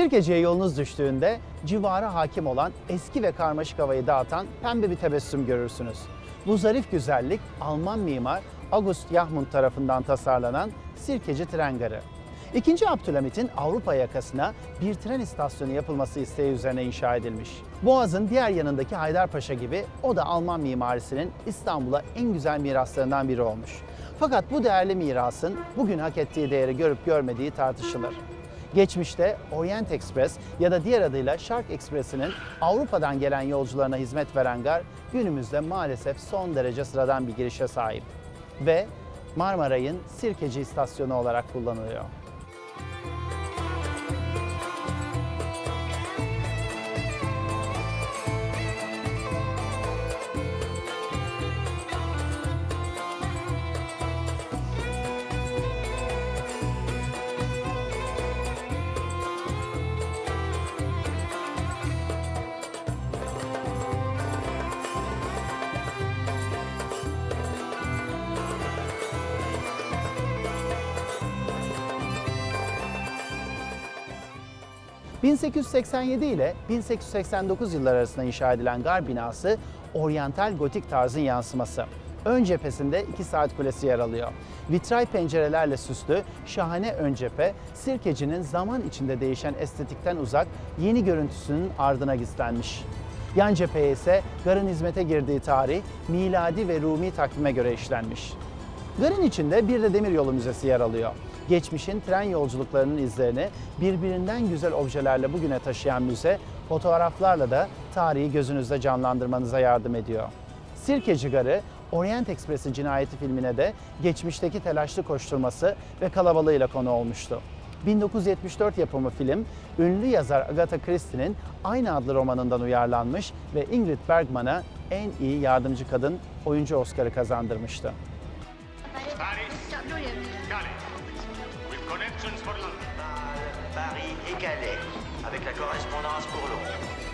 Sirkeci'ye yolunuz düştüğünde civara hakim olan eski ve karmaşık havayı dağıtan pembe bir tebessüm görürsünüz. Bu zarif güzellik Alman mimar August Jahmund tarafından tasarlanan Sirkeci Tren Garı. İkinci Abdülhamit'in Avrupa yakasına bir tren istasyonu yapılması isteği üzerine inşa edilmiş. Boğaz'ın diğer yanındaki Haydarpaşa gibi o da Alman mimarisinin İstanbul'a en güzel miraslarından biri olmuş. Fakat bu değerli mirasın bugün hak ettiği değeri görüp görmediği tartışılır. Geçmişte Orient Express ya da diğer adıyla Shark Express'inin Avrupa'dan gelen yolcularına hizmet veren gar günümüzde maalesef son derece sıradan bir girişe sahip ve Marmaray'ın Sirkeci istasyonu olarak kullanılıyor. ...1887 ile 1889 yılları arasında inşa edilen gar binası... ...oryantal gotik tarzın yansıması. Ön cephesinde iki saat kulesi yer alıyor. Vitray pencerelerle süslü, şahane ön cephe... ...Sirkeci'nin zaman içinde değişen estetikten uzak... ...yeni görüntüsünün ardına gizlenmiş. Yan cepheye ise garın hizmete girdiği tarih... ...miladi ve Rumi takvime göre işlenmiş. Garın içinde bir de demiryolu müzesi yer alıyor. Geçmişin tren yolculuklarının izlerini birbirinden güzel objelerle bugüne taşıyan müze, fotoğraflarla da tarihi gözünüzde canlandırmanıza yardım ediyor. Sirkeci Garı, Orient Express'i cinayeti filmine de geçmişteki telaşlı koşturması ve kalabalığıyla konu olmuştu. 1974 yapımı film, ünlü yazar Agatha Christie'nin aynı adlı romanından uyarlanmış ve Ingrid Bergman'a en iyi yardımcı kadın oyuncu Oscar'ı kazandırmıştı. Paris, Avec la correspondance pour Londres.